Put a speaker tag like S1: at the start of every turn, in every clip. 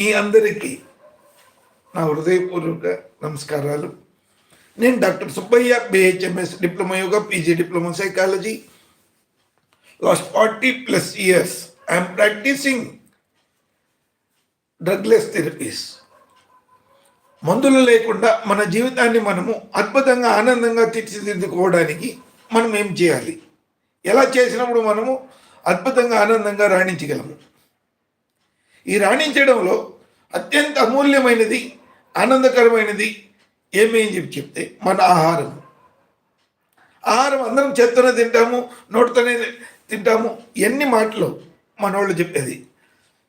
S1: మీ అందరికీ నా హృదయపూర్వక నమస్కారాలు. నేను doctor Subbaiah BHMS diploma yoga PG diploma psychology. Last forty plus years I'm practising drugless therapies. మందులు లేకుండా మన జీవితాన్ని మనము అద్భుతంగా ఆనందంగా తీర్చిదిద్దుకోవడానికి మనం ఏం చేయాలి? ఎలా చేసినప్పుడు మనము అద్భుతంగా ఆనందంగా రాణించగలము? ఈ రాణించడంలో అత్యంత అమూల్యమైనది ఆనందకరమైనది ఏమి అని చెప్పి చెప్తే మన ఆహారం. ఆహారం అందరం చేత్తోనే తింటాము నోటితోనే తింటాము ఎన్ని మాటలు మనోళ్ళు చెప్పేది.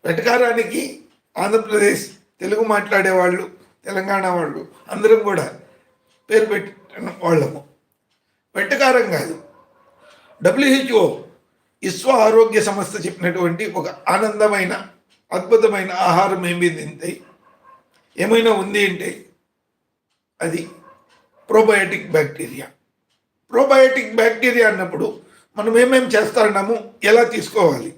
S1: వెటకారానికి ఆంధ్రప్రదేశ్ తెలుగు మాట్లాడే వాళ్ళు తెలంగాణ వాళ్ళు అందరం కూడా పేరు పెట్టిన వాళ్ళము. వెట్టకారం కాదు. డబ్ల్యూహెచ్ఓ విశ్వ ఆరోగ్య సంస్థ చెప్పినటువంటి ఒక ఆనందమైన అద్భుతమైన ఆహారం ఏమి తింటే ఏమైనా ఉంది అంటే అది ప్రోబయోటిక్ బ్యాక్టీరియా ప్రోబయోటిక్ బ్యాక్టీరియా అన్నప్పుడు మనం ఏమేమి చేస్తున్నాము ఎలా తీసుకోవాలి?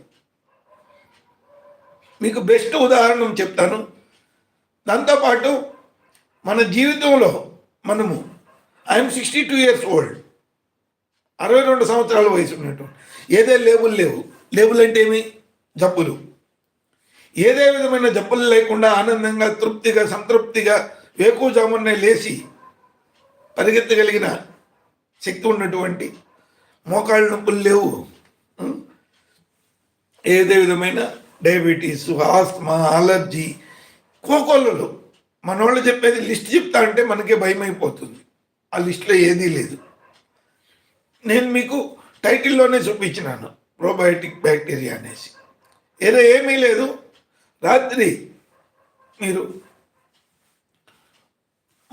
S1: మీకు బెస్ట్ ఉదాహరణ చెప్తాను. దాంతోపాటు మన జీవితంలో మనము I'm sixty two years old అరవై రెండు సంవత్సరాల వయసు ఉన్నట్టు ఏదే లేబుల్ లేవు. లేబుల్ అంటే ఏమి? జబ్బులు. ఏదే విధమైన జబ్బులు లేకుండా ఆనందంగా తృప్తిగా సంతృప్తిగా వేకుజామునే లేచి పరిగెత్తగలిగిన శక్తి ఉన్నటువంటి మోకాళ్ళ నొప్పులు లేవు. ఏదే విధమైన డయాబెటీస్ ఆస్మా అలర్జీ కోకోలలో మనోళ్ళు చెప్పేది లిస్ట్ చెప్తా అంటే మనకే భయం అయిపోతుంది ఆ లిస్ట్లో ఏదీ లేదు. నేను మీకు టైటిల్లోనే చూపించినాను ప్రోబయోటిక్ బ్యాక్టీరియా అనేసి. ఏదో ఏమీ లేదు. రాత్రి మీరు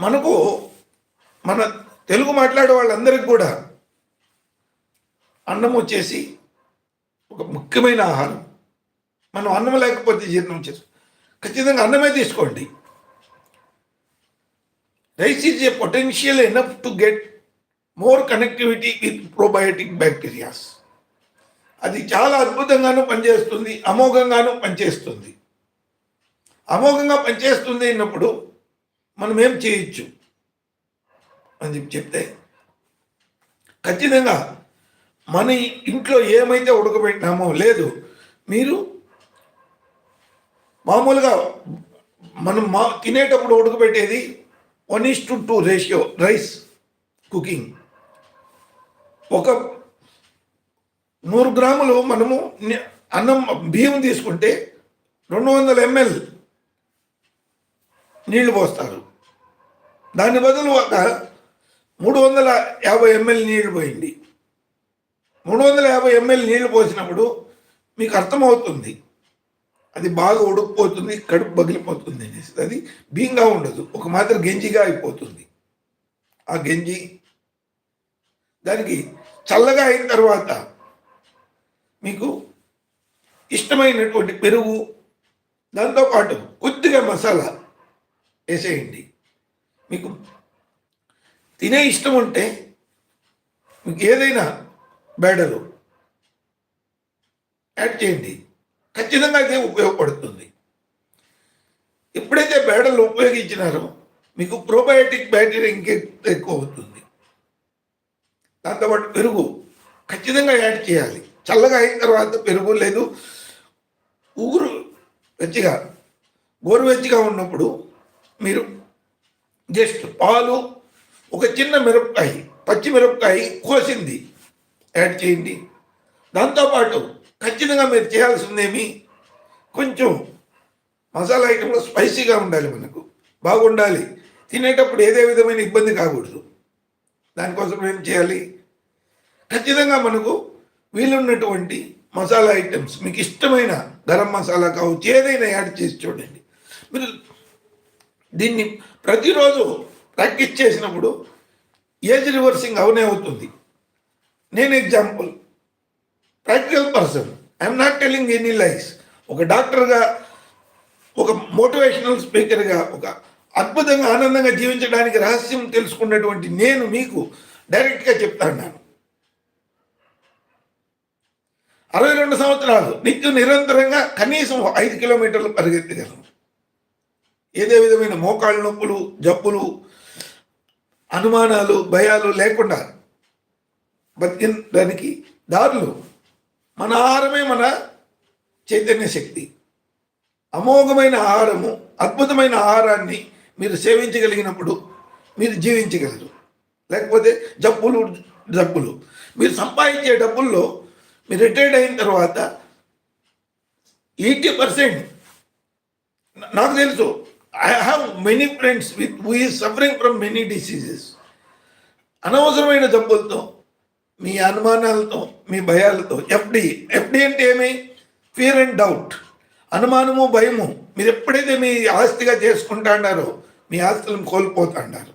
S1: మనకు మన తెలుగు మాట్లాడే వాళ్ళందరికీ కూడా అన్నం వచ్చేసి ఒక ముఖ్యమైన ఆహారం. మనం అన్నం లేకపోతే జీర్ణం చేసు ఖచ్చితంగా అన్నమే తీసుకోండి. Rice is a potential enough to get more connectivity with probiotic bacterias. అది చాలా అద్భుతంగాను పనిచేస్తుంది అమోఘంగానూ పనిచేస్తుంది. అమోఘంగా పనిచేస్తుంది అన్నప్పుడు మనం ఏం చేయొచ్చు? అని చెప్పి చెప్తే ఖచ్చితంగా మన ఇంట్లో ఏమైతే ఉడకబెట్టినామో లేదు మీరు మామూలుగా మనం మా తినేటప్పుడు ఉడకబెట్టేది one is to two ratio rice cooking. ఒక నూరు గ్రాములు మనము అన్నం బియ్యం తీసుకుంటే రెండు వందల ఎంఎల్ నీళ్ళు పోస్తారు. దాని బదులు ఒక మూడు వందల యాభై ఎంఎల్ నీళ్ళు పోయింది. మూడు వందల యాభై ఎంఎల్ నీళ్ళు పోసినప్పుడు మీకు అర్థమవుతుంది. అది బాగా ఉడుకుపోతుంది కడుపు పగిలిపోతుంది అనేసి. అది బీంగా ఉండదు. ఒక మాత్రం గెంజిగా అయిపోతుంది. ఆ గెంజి దానికి చల్లగా అయిన తర్వాత మీకు ఇష్టమైనటువంటి పెరుగు దాంతోపాటు కొద్దిగా మసాలా. వేసేయండి. మీకు తినే ఇష్టం ఉంటే మీకు ఏదైనా బేడలు యాడ్ చేయండి. ఖచ్చితంగా అదే ఉపయోగపడుతుంది. ఎప్పుడైతే బేడలు ఉపయోగించినారో మీకు ప్రోబయోటిక్ బ్యాక్టీరియా ఇంకే ఎక్కువ అవుతుంది. దాంతోపాటు పెరుగు ఖచ్చితంగా యాడ్ చేయాలి. చల్లగా అయిన తర్వాత పెరుగు లేదు. ఊరు వెచ్చగా గోరువెచ్చగా ఉన్నప్పుడు మీరు జస్ట్ పాలు ఒక చిన్న మిరపకాయ పచ్చిమిరపకాయ కోసింది. యాడ్ చేయండి. దాంతోపాటు ఖచ్చితంగా మీరు చేయాల్సిందేమి? కొంచెం మసాలా ఐటెంలో స్పైసీగా ఉండాలి మనకు. బాగుండాలి. తినేటప్పుడు ఏదే విధమైన ఇబ్బంది కాకూడదు. దానికోసం ఏం చేయాలి? ఖచ్చితంగా మనకు వీలున్నటువంటి మసాలా ఐటమ్స్ మీకు ఇష్టమైన గరం మసాలా కావచ్చు ఏదైనా యాడ్ చేసి చూడండి. మీరు దీన్ని ప్రతిరోజు ప్రాక్టీస్ చేసినప్పుడు ఏజ్ రివర్సింగ్ అవనే అవుతుంది. నేను example practical person I'm not telling any life ఒక డాక్టర్గా ఒక మోటివేషనల్ స్పీకర్గా ఒక అద్భుతంగా ఆనందంగా జీవించడానికి రహస్యం తెలుసుకున్నటువంటి నేను మీకు డైరెక్ట్గా చెప్తాను అరవై రెండు సంవత్సరాలు నిత్యం నిరంతరంగా కనీసం ఐదు కిలోమీటర్లు పరిగెత్తగలను. ఏదే విధమైన మోకాళ్ళ నొప్పులు జబ్బులు అనుమానాలు భయాలు లేకుండా బతికడానికి దారులు మన ఆహారమే మన చైతన్య శక్తి. అమోఘమైన ఆహారము అద్భుతమైన ఆహారాన్ని మీరు సేవించగలిగినప్పుడు మీరు జీవించగలరు. లేకపోతే జబ్బులు జబ్బులు. మీరు సంపాదించే డబ్బుల్లో మీరు రిటైర్డ్ అయిన తర్వాత ఎయిటీ పర్సెంట్ నాకు తెలుసు I have many friends with who is suffering from many diseases అనవసరమైన జబ్బులతో మీ అనుమానాలతో మీ భయాలతో ఎఫ్డి ఎఫ్డి అంటే ఏమి? ఫియర్ అండ్ డౌట్ అనుమానము భయము. మీరు ఎప్పుడైతే మీ ఆస్తిగా చేసుకుంటా అన్నారో మీ ఆస్తులను కోల్పోతాన్నారు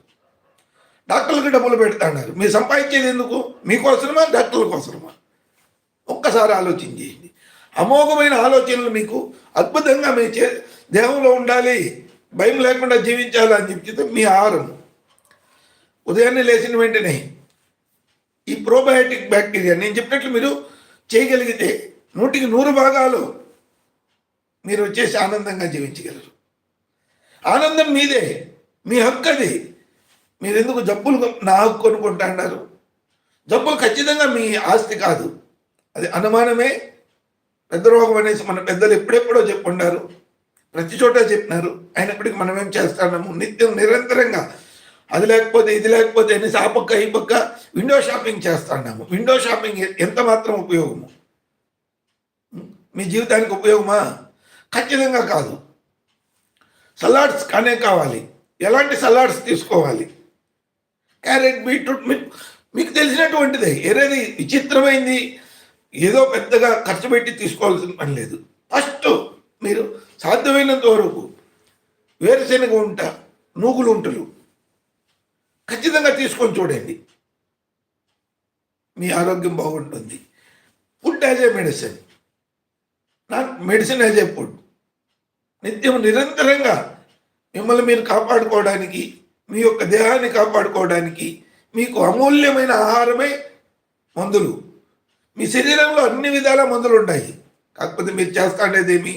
S1: డాక్టర్లకు డబ్బులు పెడతాన్నారు మీరు సంపాదించేది ఎందుకు? మీకోసమా? డాక్టర్ల కోసమా? ఒక్కసారి ఆలోచించేయండి అమోఘమైన ఆలోచనలు మీకు అద్భుతంగా మీ చే దేహంలో ఉండాలి. భయం లేకుండా జీవించాలి అని చెప్తే మీ ఆహారం. ఉదయాన్నే లేచిన వెంటనే ఈ ప్రోబయాటిక్ బ్యాక్టీరియా నేను చెప్పినట్లు మీరు చేయగలిగితే నూటికి నూరు భాగాలు మీరు వచ్చేసి ఆనందంగా జీవించగలరు. ఆనందం మీదే మీ హక్కు అది. మీరు ఎందుకు జబ్బులు నా హక్కు కొనుక్కుంటా అన్నారు. జబ్బులు ఖచ్చితంగా మీ ఆస్తి కాదు. అది అనుమానమే పెద్ద రోగం అనేసి మన పెద్దలు ఎప్పుడెప్పుడో చెప్పుండారు. ప్రతి చోట చెప్పినారు. అయినప్పటికీ మనం ఏం చేస్తున్నాము? నిత్యం నిరంతరంగా. అది లేకపోతే ఇది లేకపోతే అని ఆ పక్క ఈ పక్క విండో షాపింగ్ చేస్తున్నాము. విండో షాపింగ్ ఎంత మాత్రం ఉపయోగము? మీ జీవితానికి ఉపయోగమా? ఖచ్చితంగా కాదు. సలాడ్స్ కానే కావాలి. ఎలాంటి సలాడ్స్ తీసుకోవాలి? క్యారెట్ బీట్రూట్ మీకు తెలిసినటువంటిదే. ఏరేది విచిత్రమైంది ఏదో పెద్దగా ఖర్చు పెట్టి తీసుకోవాల్సిన పని లేదు. ఫస్ట్ మీరు సాధ్యమైనంత వరకు వేరుశెనగ ఉంట నూగులు ఉంటలు ఖచ్చితంగా తీసుకొని చూడండి. మీ ఆరోగ్యం బాగుంటుంది. Food as a medicine not medicine as a food నిత్యం నిరంతరంగా మిమ్మల్ని మీరు కాపాడుకోవడానికి మీ యొక్క దేహాన్ని కాపాడుకోవడానికి మీకు అమూల్యమైన ఆహారమే మందులు. మీ శరీరంలో అన్ని విధాల మందులు ఉంటాయి కాకపోతే మీరు చేస్తాండేదేమి?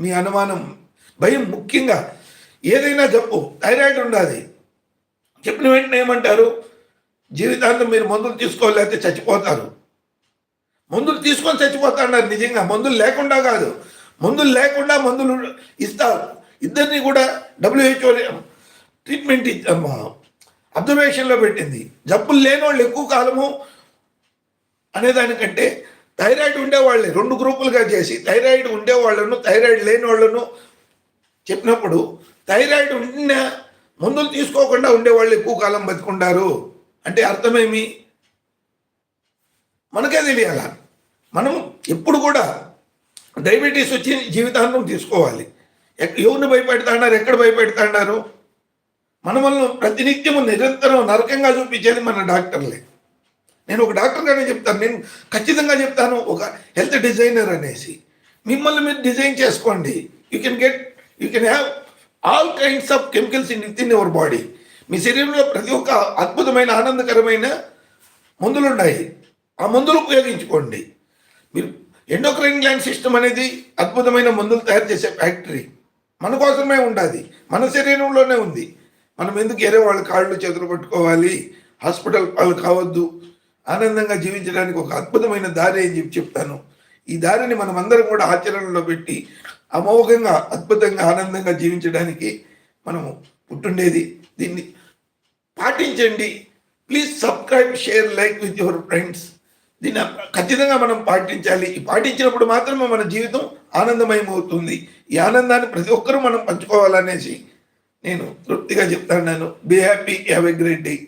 S1: మీ అనుమానం భయం ముఖ్యంగా. ఏదైనా చెప్పు థైరాయిడ్ ఉండాలి. చెప్పిన వెంటనే ఏమంటారు? జీవితాంతం మీరు మందులు తీసుకోలేకపోతే చచ్చిపోతారు. మందులు తీసుకొని చచ్చిపోతాడు నిజంగా మందులు లేకుండా కాదు. మందులు లేకుండా మందులు ఇస్తారు. ఇద్దరిని కూడా డబ్ల్యూహెచ్ఓ ట్రీట్మెంట్ అబ్జర్వేషన్లో పెట్టింది. జబ్బులు లేని వాళ్ళు ఎక్కువ కాలము అనేదానికంటే థైరాయిడ్ ఉండేవాళ్ళని రెండు గ్రూపులుగా చేసి థైరాయిడ్ ఉండేవాళ్ళను థైరాయిడ్ లేని వాళ్ళను చెప్పినప్పుడు థైరాయిడ్ ఉన్న మందులు తీసుకోకుండా ఉండేవాళ్ళు ఎక్కువ కాలం బతుకుంటారు అంటే అర్థమేమి? మనకే తెలియాల? మనం ఎప్పుడు కూడా డయాబెటీస్ వచ్చి జీవితాంతం తీసుకోవాలి. ఎవరిని భయపెడతాడారు? ఎక్కడ భయపెడతాడారు? మన వల్ల ప్రతినిత్యము నిరంతరం నరకంగా చూపించేది మన డాక్టర్లే. నేను ఒక డాక్టర్గానే చెప్తాను నేను ఖచ్చితంగా చెప్తాను ఒక హెల్త్ డిజైనర్ అనేసి. మిమ్మల్ని మీరు డిజైన్ చేసుకోండి. You can get you can have all kinds of chemicals in in your body మీ శరీరంలో ప్రతి ఒక్క అద్భుతమైన ఆనందకరమైన మందులు ఉన్నాయి. ఆ మందులు ఉపయోగించుకోండి. మీరు ఎండోక్రైన్ గ్లాండ్ సిస్టమ్ అనేది అద్భుతమైన మందులు తయారు చేసే ఫ్యాక్టరీ మన కోసమే ఉండాలి మన శరీరంలోనే ఉంది. మనం ఎందుకు వేరే వాళ్ళ కాళ్ళు చేతులు పట్టుకోవాలి? హాస్పిటల్ వాళ్ళు కావద్దు. ఆనందంగా జీవించడానికి ఒక అద్భుతమైన దారి అని చెప్పి చెప్తాను. ఈ దారిని మనం అందరం కూడా ఆచరణలో పెట్టి అమోఘంగా అద్భుతంగా ఆనందంగా జీవించడానికి మనము పుట్టుండేది దీన్ని పాటించండి. Please subscribe share like with your friends దీన్ని ఖచ్చితంగా మనం పాటించాలి. ఈ పాటించినప్పుడు మాత్రమే మన జీవితం ఆనందమయం అవుతుంది ఈ ఆనందాన్ని ప్రతి ఒక్కరూ మనం పంచుకోవాలనేసి నేను తృప్తిగా చెప్తాను. Be happy have a great day